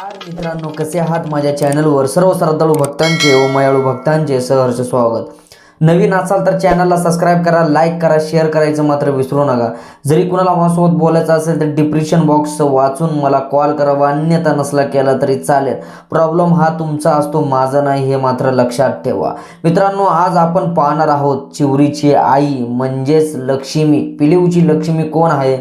नमस्कार मित्रांनो कसे आहात माझ्या चॅनलवर? सर्व श्रद्धाळू भक्तांचे व मयाळू भक्तांचे सहर्ष स्वागत. नवीन असाल तर चॅनलला सबस्क्राईब करा लाईक करा शेअर करायचं मात्र विसरू नका. जरी कुणाला माझ्यासोबत बोलायचं असेल तर डिप्रेशन बॉक्स वाचून मला कॉल करा व अन्यथा नसला केला तरी चालेल. प्रॉब्लेम हा तुमचा असतो माझा नाही हे मात्र लक्षात ठेवा. मित्रांनो आज आपण पाहणार आहोत चिवरीची आई म्हणजेच लक्ष्मी. पिलिवची लक्ष्मी कोण आहे?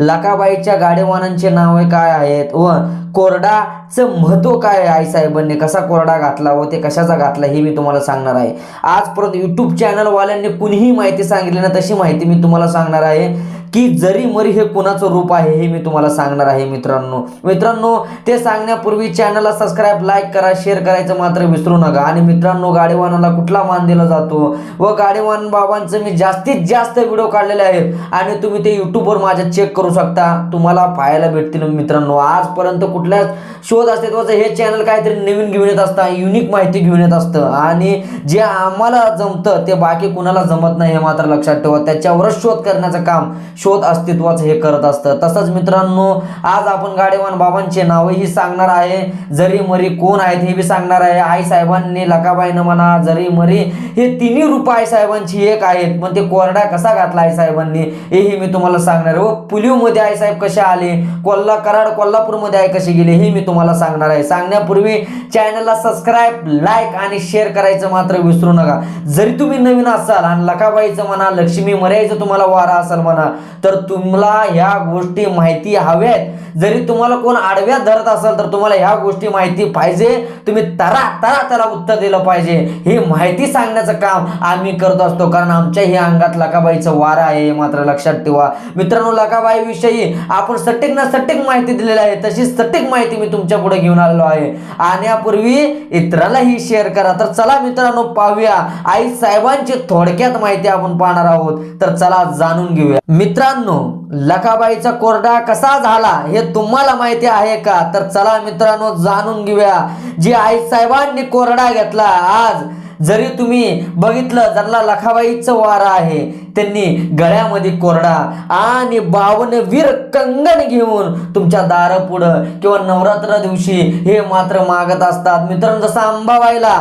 लकाबाईच्या गाडीवानांचे नावे काय आहेत? व कोरडाचं महत्त्व काय आहे? आईसाहेबांनी कसा कोरडा घातला व ते कशाचा घातला हे मी तुम्हाला सांगणार आहे. आज परत यूट्यूब चॅनलवाल्यांनी कुणीही माहिती सांगितली ना तशी माहिती मी तुम्हाला सांगणार आहे. की जरी मरी हे कुणाचं रूप आहे हे मी तुम्हाला सांगणार आहे मित्रांनो. मित्रांनो ते सांगण्यापूर्वी चॅनलला सबस्क्राईब लाईक करा शेअर करायचं मात्र विसरू नका. आणि मित्रांनो गाडीवानाला कुठला मान दिला जातो? व गाडीवान बाबांचं मी जास्तीत जास्त व्हिडिओ काढलेले आहेत. आणि तुम्ही ते यूट्यूबवर माझ्या चेक करू शकता. तुम्हाला पाहायला भेटतील मित्रांनो. आजपर्यंत कुठल्याच शोध अस्तित्वाचं हे चॅनल काहीतरी नवीन घेऊन येत असतं युनिक माहिती घेऊन येत असतं. आणि जे आम्हाला जमतं ते बाकी कुणाला जमत नाही हे मात्र लक्षात ठेवा. त्याच्यावरच शोध करण्याचं काम शोध अस्तित्वाचं हे करत असतं. तसंच मित्रांनो आज आपण गाडेवान बाबांचे नावही सांगणार आहे. जरी मरी कोण आहेत हे बी सांगणार आहे. आई साहेबांनी लकाबाईनं म्हणा जरी मरी हे तिन्ही रूप आई साहेबांची एक आहेत. पण ते कोरडा कसा घातला आई साहेबांनी? हेही मी तुम्हाला सांगणार आहे. हो, व पुलिवमध्ये आई साहेब कसे आले? कोल्हा कराड कोल्हापूरमध्ये आई कसे गेले? हे मी तुम्हाला सांगणार आहे. सांगण्यापूर्वी चॅनलला सबस्क्राईब लाईक आणि शेअर करायचं मात्र विसरू नका. जरी तुम्ही नवीन असाल आणि लकाबाईचं म्हणा लक्ष्मी मर्यायचं तुम्हाला वारा असाल म्हणा तर तुम्हाला ह्या गोष्टी माहिती हव्यात. जरी तुम्हाला कोण आडव्यात धरत असेल तर तुम्हाला ह्या गोष्टी माहिती पाहिजे. तुम्ही तरा तरा त्याला उत्तर दिलं पाहिजे. ही माहिती सांगण्याचं काम आम्ही करत असतो. कारण आमच्या ही अंगात लकाबाईचं वारा आहे मात्र लक्षात ठेवा. मित्रांनो लकाबाईविषयी आपण सटीक ना सटीक माहिती दिलेली आहे. तशीच सटीक माहिती मी तुमच्यापुढे घेऊन आलेलो आहे. आणि यापूर्वी इतरांनाही शेअर करा. तर चला मित्रांनो पाहूया. आई साहेबांची थोडक्यात माहिती आपण पाहणार आहोत. तर चला जाणून घेऊया. मित्र मित्रांनो लखाबाईचा कोरडा कसा झाला हे तुम्हाला माहिती आहे का? तर चला मित्रांनो जाणून घेऊया. जे आई साहेबांनी कोरडा घेतला आज जरी तुम्ही बघितलं ज्यांना लखाबाईचं वारा आहे त्यांनी गळ्यामध्ये कोरडा आणि बावन वीर कंगण घेऊन तुमच्या दारापुढं किंवा नवरात्र दिवशी हे मात्र मागत असतात. मित्रांनो जसं अंबाबाईला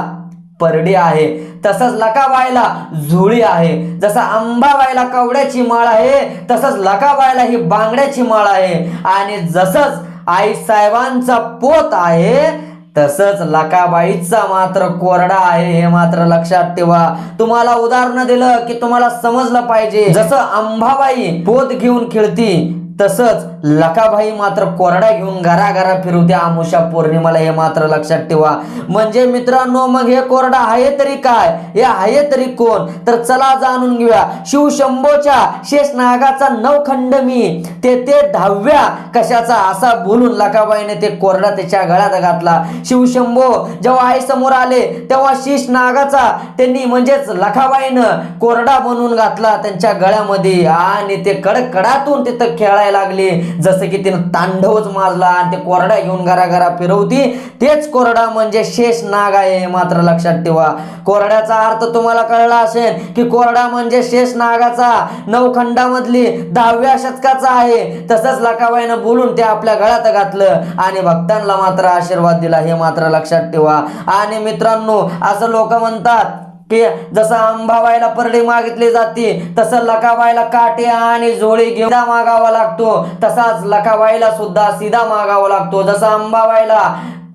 परडी आहे. तसंच लकाबाईला झुळी आहे. जसं अंबाबाईला कवड्याची माळ आहे तसंच लकाबाईला ही बांगड्याची माळ आहे. आणि जसंच आई साहेबांचा पोत आहे तसंच लकाबाईचा मात्र कोरडा आहे हे मात्र लक्षात ठेवा. तुम्हाला उदाहरण दिलं की तुम्हाला समजलं पाहिजे. जसं अंबाबाई पोत घेऊन खेळती तसंच लखाबाई मात्र कोरडा घेऊन घराघरा फिरवते आमुषा पौर्णिमाला हे मात्र लक्षात ठेवा. म्हणजे मित्रांनो मग हे कोरडा आहे तरी काय? हे आहे तरी कोण? तर चला जाणून घेऊया. शिवशंभोच्या शेष नागाचा नवखंड मी. ते ते दहाव्या कशाचा असा बोलून लकाबाईने ते कोरडा त्याच्या गळ्यात घातला. शिवशंभो जेव्हा आई समोर आले तेव्हा शेष नागाचा त्यांनी म्हणजेच लखाबाईनं कोरडा बनवून घातला त्यांच्या गळ्यामध्ये. आणि ते कडकडातून तिथं खेळायला लागले. जसं की तिनं तांडवच माजला आणि ते कोरडा घेऊन घराघरा फिरवती. तेच कोरडा म्हणजे शेष नाग आहे मात्र लक्षात ठेवा. कोरड्याचा अर्थ तुम्हाला कळला असेल की कोरडा म्हणजे शेष नागाचा नवखंडामधली दहाव्या शतकाचा आहे. तसंच लकाबाईनं बोलून ते आपल्या गळ्यात घातलं आणि भक्तांना मात्र आशीर्वाद दिला हे मात्र लक्षात ठेवा. आणि मित्रांनो असं लोक म्हणतात की जसा अंबाबाईला परडे मागितले जाते तसं लकावायला काटे आणि झोळी घेऊन मागावा लागतो. तसाच लकाबाईला सुद्धा सीधा मागावा लागतो. जसं अंबाबाईला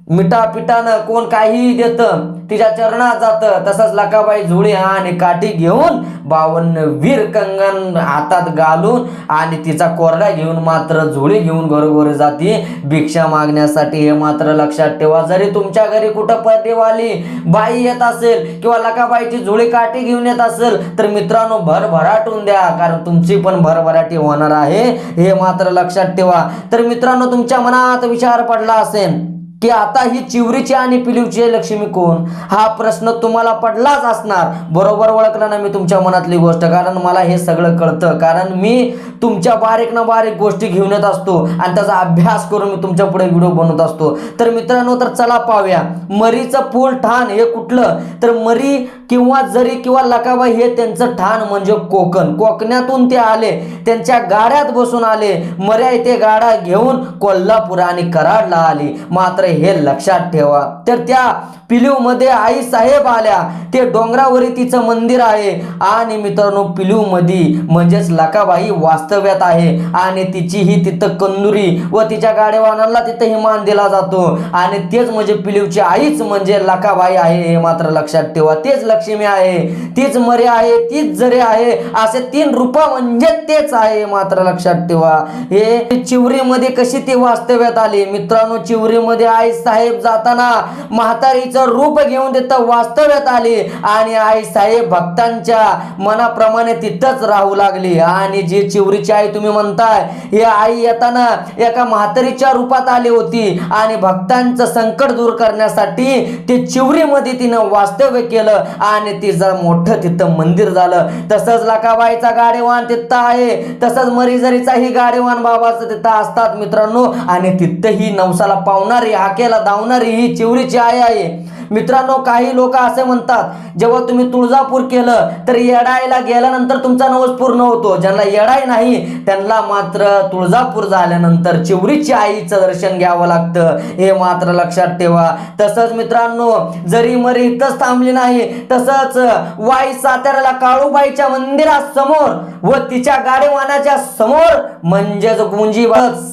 मिठा पिठानं कोण काहीही देतं तिच्या चरणात जातं तसंच लकाबाई झुळी आणि काठी घेऊन बावन्न वीर कंगन हातात घालून आणि तिचा कोरडा घेऊन मात्र झुळी घेऊन घरोघरी जाते. भिक्षा मागण्यासाठी हे मात्र लक्षात ठेवा जरी तुमच्या घरी कुठं परदेवाली बाई येत असेल किंवा लकाबाईची झुळी काठी घेऊन येत असेल तर मित्रांनो भरभराटून द्या कारण तुमची पण भरभराटी होणार आहे हे मात्र लक्षात ठेवा. तर मित्रांनो तुमच्या मनात विचार पडला असेल की आता ही चिवरीची आणि पिलीवची लक्ष्मी कोण? हा प्रश्न तुम्हाला पडलाच असणार. बरोबर ओळखला ना मी तुमच्या मनातली गोष्ट? कारण मला हे सगळं कळतं. कारण मी तुमच्या बारीक ना बारीक गोष्टी घेऊन येत असतो आणि त्याचा अभ्यास करून मी तुमच्यापुढे व्हिडिओ बनवत असतो. तर मित्रांनो तर चला पाहूया. मरीचं पूल ठाण हे कुठलं? तर मरी किंवा जरी किंवा लकाबाई हे त्यांचं ठाण म्हणजे कोकण. कोकणातून ते आले. त्यांच्या गाड्यात बसून आले. मर्या इथे गाडा घेऊन कोल्हापूर आणि कराडला आली. मात्र हे लक्षात ठेवा. तर त्या पिलीवमध्ये आई साहेब आल्या. ते डोंगरावरी तिचं मंदिर आहे. आणि मित्रांनो पिलीवमध्ये म्हणजेच लकाबाई वास्तव्यात आहे. आणि तिची ही तिथं कंदुरी व तिच्या गाडेवानाला तिथं हे मान दिला जातो. आणि तेच म्हणजे पिलीवची आईच म्हणजे लकाबाई आहे हे मात्र लक्षात ठेवा. तेच लक्ष्मी आहे तीच मरे आहे तीच जरे आहे. असे तीन रूप म्हणजे तेच आहे मात्र लक्षात ठेवा. हे चिवरीमध्ये कशी ती वास्तव्यात आली? मित्रांनो चिवरीमध्ये आई साहेब जाताना म्हातारीचं रूप घेऊन तिथं वास्तव्यात आली आणि आई साहेब भक्तांच्या मनाप्रमाणे तिथंच राहू लागली. आणि जी चिवरीची आई तुम्ही म्हणताय ही आई येताना एका म्हातारीच्या रूपात आली होती आणि भक्तांचं संकट दूर करण्यासाठी ते चिवरीमध्ये तिनं वास्तव्य केलं आणि तिचं मोठं तिथं मंदिर झालं तसंच लकाबाईचा गाडेवान तिथं आहे तसंच मरीजरीचा ही गाडेवान बाबाचं तिथं असतात मित्रांनो. आणि तिथं ही नवसाला पावणारी हाकेला धावणारी ही चिवरीची आई आहे. मित्रांनो काही लोक असे म्हणतात जेव्हा तुम्ही तुळजापूर केलं तर येडाईला गेल्यानंतर तुमचा नवस पूर्ण होतो. ज्यांना येडाय नाही त्यांना मात्र तुळजापूर झाल्यानंतर चिवरीची आईचं दर्शन घ्यावं लागतं. हे मात्र लक्षात ठेवा. तसंच मित्रांनो जरी मरी इथंच थांबली नाही तसंच वाई साताऱ्याला काळूबाईच्या मंदिरासमोर व तिच्या गाडीवानाच्या समोर म्हणजेच गुंजी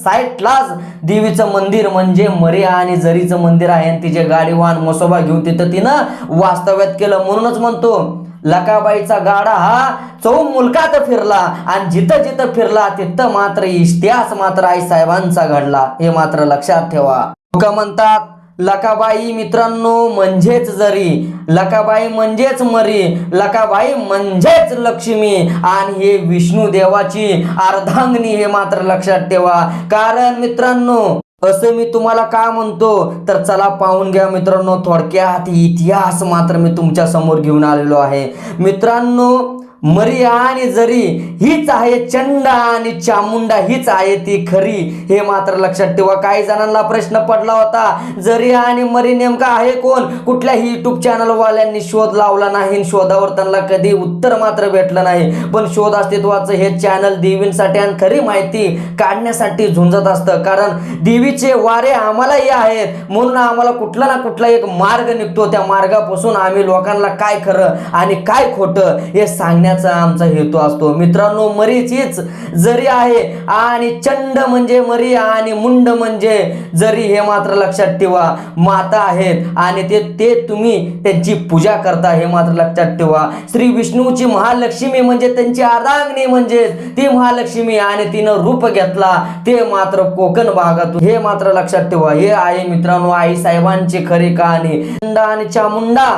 साईटलाच देवीचं मंदिर म्हणजे मरी आणि जरीचं मंदिर आहे आणि तिचे गाडीवान मसोबा घेऊन तिथं तिनं वास्तव्यात केलं म्हणूनच म्हणतो लकाबाईचा गाडा हा चौ मुलकात फिरला आणि जिथं जिथं फिरला तिथं मात्र इतिहास मात्र आई साहेबांचा घडला. हे मात्र लक्षात ठेवा. लोक म्हणतात लकाबाई मित्रांनो म्हणजेच जरी. लकाबाई म्हणजेच मरी. लकाबाई म्हणजेच लक्ष्मी. आणि हे विष्णू देवाची अर्धांगनी हे मात्र लक्षात ठेवा. कारण मित्रांनो असं मी तुम्हाला का म्हणतो? तर चला पाहून घ्या मित्रांनो थोडक्यात इतिहास मात्र मी तुमच्यासमोर घेऊन आलेलो आहे. मित्रांनो मरी आणि जरी हीच आहे चंड आणि चामुंडा हीच आहे ती खरी. हे मात्र लक्षात ठेवा काही जणांना प्रश्न पडला होता जरी आणि मरी नेमका आहे कोण? कुठल्याही युट्यूब चॅनल वाल्यांनी शोध लावला नाही शोधावर त्यांना कधी उत्तर मात्र भेटलं नाही. पण शोध अस्तित्वाचं हे चॅनल देवींसाठी आणि खरी माहिती काढण्यासाठी झुंजत असतं. कारण देवीचे वारे आम्हालाही आहेत. म्हणून आम्हाला कुठला ना कुठला एक मार्ग निघतो. त्या मार्गापासून आम्ही लोकांना काय खरं आणि काय खोटं हे करण्याचा आमचा हेतू असतो. मित्रांनो मरीचीच जरी आहे आणि चंड म्हणजे मरी आणि मुंड म्हणजे जरी हे मात्र लक्षात ठेवा माता आहेत आणि ते ते तुम्ही त्यांची पूजा करता हे मात्र लक्षात ठेवा. श्री विष्णूची महालक्ष्मी म्हणजे त्यांची अर्धांगणी म्हणजे ती महालक्ष्मी आणि तिनं रूप घेतला ते मात्र कोकण भागातून. हे मात्र लक्षात ठेवा. हे आहे मित्रांनो आई साहेबांची खरी कहाणी. चंड आणि चामुंडा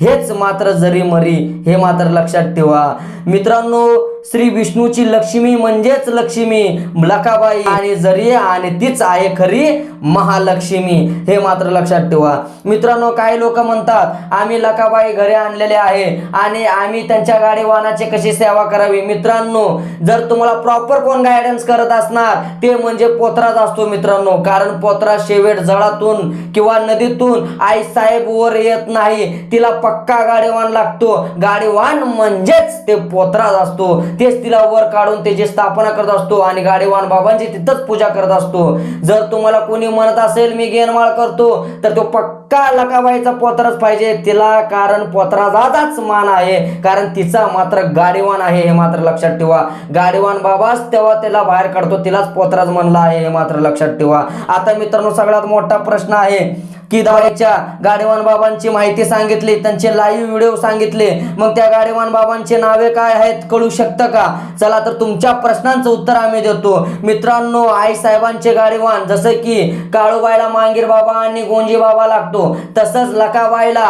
हेच मात्र जरी मरी हे मात्र लक्षात ठेवा. मित्रांनो श्री विष्णूची लक्ष्मी म्हणजेच लक्ष्मी. लखाबाई आणि जरी आणि तीच आहे खरी महालक्ष्मी. हे मात्र लक्षात ठेवा. मित्रांनो काही लोक म्हणतात आम्ही लखाबाई घरी आणलेले आहे आणि आम्ही त्यांच्या गाडी वाहनाची कशी सेवा करावी? मित्रांनो जर तुम्हाला प्रॉपर कोण गायडन्स करत असणार ते म्हणजे पोत्राच असतो मित्रांनो. कारण पोत्रा शेवेट जळातून किंवा नदीतून आई साहेब वर येत नाही. तिला पक्का गाडीवान लागतो. गाडीवान म्हणजेच ते पोत्राच असतो. तेच तिला वर काढून त्याची स्थापना करत असतो आणि गाडीवान बाबांची तिथंच पूजा करत असतो. जर तुम्हाला कोणी म्हणत असेल मी गेनमाळ करतो तर तो पक्का लकाबाईचा पोतराच पाहिजे? तिला कारण पोत्राचाच मान आहे. कारण तिचा मात्र गाडीवान आहे हे मात्र लक्षात ठेवा. गाडीवान बाबाच तेव्हा तिला बाहेर काढतो तिलाच पोत्राच म्हणला आहे हे मात्र लक्षात ठेवा. आता मित्रांनो सगळ्यात मोठा प्रश्न आहे की दावाच्या गाडीवान बाबांची माहिती सांगितली त्यांचे लाईव्ह व्हिडिओ सांगितले. मग त्या गाडीवान बाबांचे नावे काय आहेत कळू शकतं का? चला तर तुमच्या प्रश्नांचं उत्तर आम्ही देतो. मित्रांनो आई साहेबांचे गाडीवान जसं की काळूबाईला मांगीर बाबा आणि गोंजी बाबा लागतो. तसंच लकाबाईला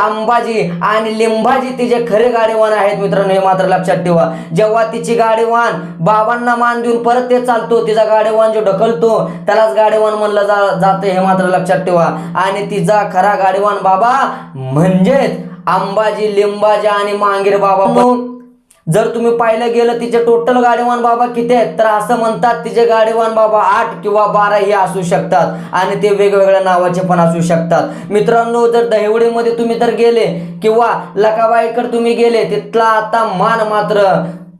अंबाजी आणि लिंबाजी तिचे खरे गाडीवान आहेत मित्रांनो हे मात्र लक्षात ठेवा. जेव्हा तिची गाडीवान बाबांना मान देऊन परत ते चालतो तिचा गाडीवान जो ढकलतो त्यालाच गाडीवान म्हणलं जा जातं हे मात्र लक्षात ठेवा. आणि तिचा खरा गाडीवान बाबा म्हणजेच अंबाजी लिंबाजी आणि मांगीर बाबा. जर तुम्ही पाहिलं गेलं तिचे टोटल गाडीवान बाबा किती आहेत? तर असं म्हणतात तिचे गाडीवान बाबा आठ किंवा बारा हे असू शकतात. आणि ते वेगवेगळ्या नावाचे पण असू शकतात. मित्रांनो जर दहिवडीमध्ये तुम्ही तर गेले किंवा लकाबाईकडे तुम्ही गेले तिथला आता मान मात्र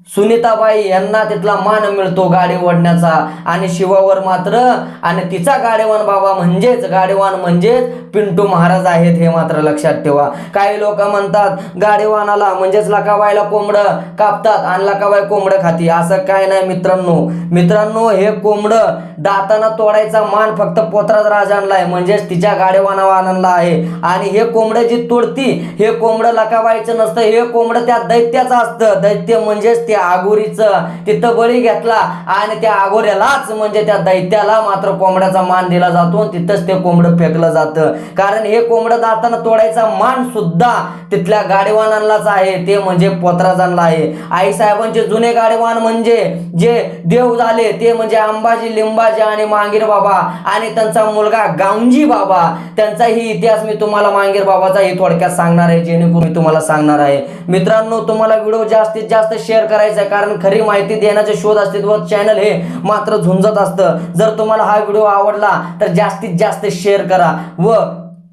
सुनीताबाई यांना तिथला मान मिळतो गाडी ओढण्याचा. आणि शिवावर मात्र आणि तिचा गाडेवान बाबा म्हणजेच गाडेवान म्हणजेच पिंटू महाराज आहेत हे मात्र लक्षात ठेवा. काही लोक म्हणतात गाडेवानाला म्हणजेच लकाबाईला कोंबडं कापतात आणि लकाबाई कोंबडं खाती. असं काय नाही मित्रांनो. मित्रांनो हे कोंबडं दाताना तोडायचा मान फक्त पोतराज राजांना आहे म्हणजेच तिच्या गाडेवानावानांना आहे. आणि हे कोंबडं जी तोडती हे कोंबडं लकाबाईचं नसतं. हे कोंबडं त्या दैत्याचं असतं. दैत्य म्हणजेच त्या आगोरीचं तिथं बळी घेतला आणि त्या आगोऱ्यालाच म्हणजे त्या दैत्याला मात्र कोंबड्याचा मान दिला जातो आणि तिथंच ते कोंबडं फेकलं जातं. कारण हे कोंबडं जाताना तोडायचा मान सुद्धा तिथल्या गाडीवानांनाच आहे. ते म्हणजे पोत्राजांना आहे. आई साहेबांचे जुने गाडीवान म्हणजे जे देव झाले ते म्हणजे अंबाजी लिंबाजी आणि मांगीर बाबा आणि त्यांचा मुलगा गावजी बाबा. त्यांचाही इतिहास मी तुम्हाला मांगीर बाबाचाही थोडक्यात सांगणार आहे जेणेकरून मी तुम्हाला सांगणार आहे. मित्रांनो तुम्हाला व्हिडिओ जास्तीत जास्त शेअर करायचा आहे कारण खरी माहिती देण्याचे शोध असते व चॅनल हे मात्र झुंजत असतं. जर तुम्हाला हा व्हिडिओ आवडला तर जास्तीत जास्त शेअर करा व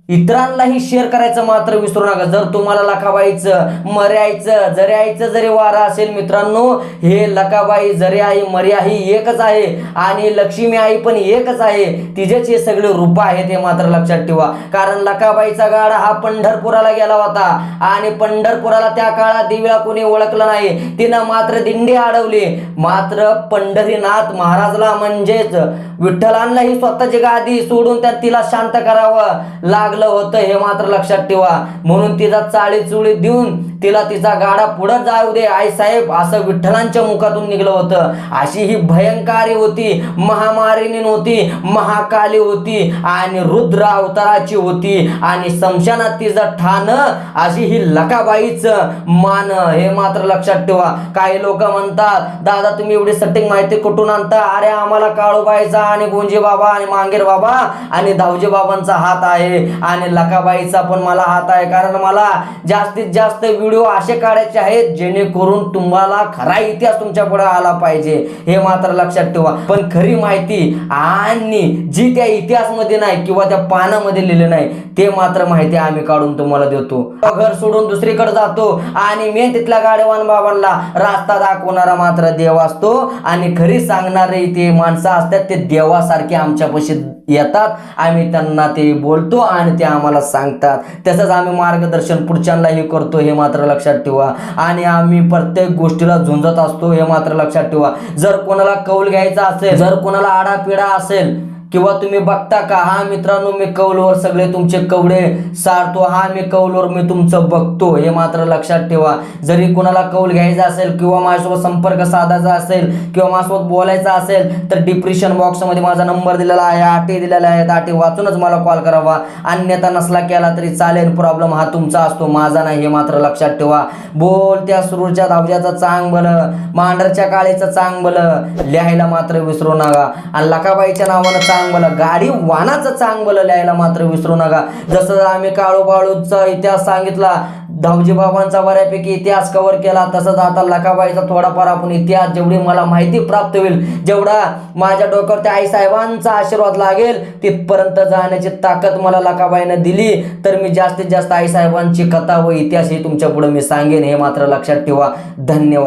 इतरांनाही शेअर करायचं मात्र विसरू नका. जर तुम्हाला लखाबाईचं मर्यायचं जर्यायचं जरी वारा असेल मित्रांनो हे लकाबाई जर्याई मर्या ही एकच आहे आणि लक्ष्मी आई पण एकच आहे. तिचेच हे सगळे रूप आहेत हे मात्र लक्षात ठेवा. कारण लकाबाईचा गाडा हा पंढरपुराला गेला होता आणि पंढरपुराला त्या काळात देवीला कोणी ओळखलं नाही. तिनं मात्र दिंडी अडवली. मात्र पंढरीनाथ महाराजला म्हणजेच विठ्ठलांनाही स्वतःची गादी सोडून त्या तिला शांत करावं लागलं. लागलं होतं हे मात्र लक्षात ठेवा. म्हणून तिचा चाळी चुळी देऊन तिला तिचा गाडा पुढं जाऊ दे. आई साहेब असं विठ्ठलांच्या मुखातून निघलं होतं. अशी ही भयंकारी होती महामारिणी होती महाकाली होती आणि रुद्र अवताराची होती आणि समशानात तिचं ठाण अशी ही लकाबाईचं मान हे मात्र लक्षात ठेवा. काही लोक म्हणतात दादा तुम्ही एवढी सटिंग माहिती कुठून आणता? अरे आम्हाला काळूबाईचा आणि गुंजी बाबा आणि मांगेर बाबा आणि धावजी बाबांचा हात आहे. आणि लकाबाईचा पण मला हात आहे. कारण मला जास्तीत जास्त व्हिडिओ असे काढायचे आहेत जेणेकरून तुम्हाला खरा इतिहास तुमच्यापुढे आला पाहिजे. हे मात्र लक्षात ठेवा. पण खरी माहिती आणि जी त्या इतिहासमध्ये नाही किंवा त्या पानामध्ये लिहिलं नाही ते मात्र माहिती आम्ही काढून तुम्हाला देतो. घर सोडून दुसरीकडे जातो आणि मी तिथल्या गाडेवान बाबांना रास्ता दाखवणारा मात्र देव असतो. आणि खरी सांगणारे ते माणसं असतात ते देवासारखे आमच्यापाशी येतात. आम्ही त्यांना ते बोलतो आणि ते आम्हाला सांगतात. तसंच आम्ही मार्गदर्शन पुढच्यांनाही करतो हे मात्र लक्षात ठेवा. आणि आम्ही प्रत्येक गोष्टीला झुंजत असतो हे मात्र लक्षात ठेवा. जर कोणाला कौल घ्यायचा असेल जर कोणाला आडापिडा असेल किंवा तुम्ही बघता का हा मित्रांनो मी कौलवर सगळे तुमचे कवडे सारतो हा मी कौलवर मी तुमचं बघतो. हे मात्र लक्षात ठेवा. जरी कुणाला कौल घ्यायचा असेल किंवा माझ्यासोबत संपर्क साधायचा असेल किंवा माझ्यासोबत बोलायचा असेल तर डिप्रेशन बॉक्समध्ये माझा नंबर दिलेला आहे आटे दिलेला आहे आटे वाचूनच मला कॉल करावा. अन्यथा नसला केला तरी चालेल प्रॉब्लेम हा तुमचा असतो माझा नाही हे मात्र लक्षात ठेवा. बोल त्या सुरूच्या धावज्याचं चांग भलं मांडरच्या काळीचं चांग लिहायला मात्र विसरू नका. आणि लकाबाईच्या नावानं चांग गाडी वाहनाचं चांग लिहायला मात्र विसरू नका. जसं आम्ही काळू बाळूचा इतिहास सांगितला धावजी बाबांचा बऱ्यापैकी इतिहास कव्हर केला तसंच आता लकाबाईचा थोडाफार आपण इतिहास जेवढी मला माहिती प्राप्त होईल जेवढा माझ्या डोक्यावर त्या आईसाहेबांचा आशीर्वाद लागेल तिथपर्यंत जाण्याची ताकद मला लखाबाईनं दिली. तर मी जास्तीत जास्त आईसाहेबांची कथा व इतिहास ही तुमच्यापुढे मी सांगेन हे मात्र लक्षात ठेवा. धन्यवाद.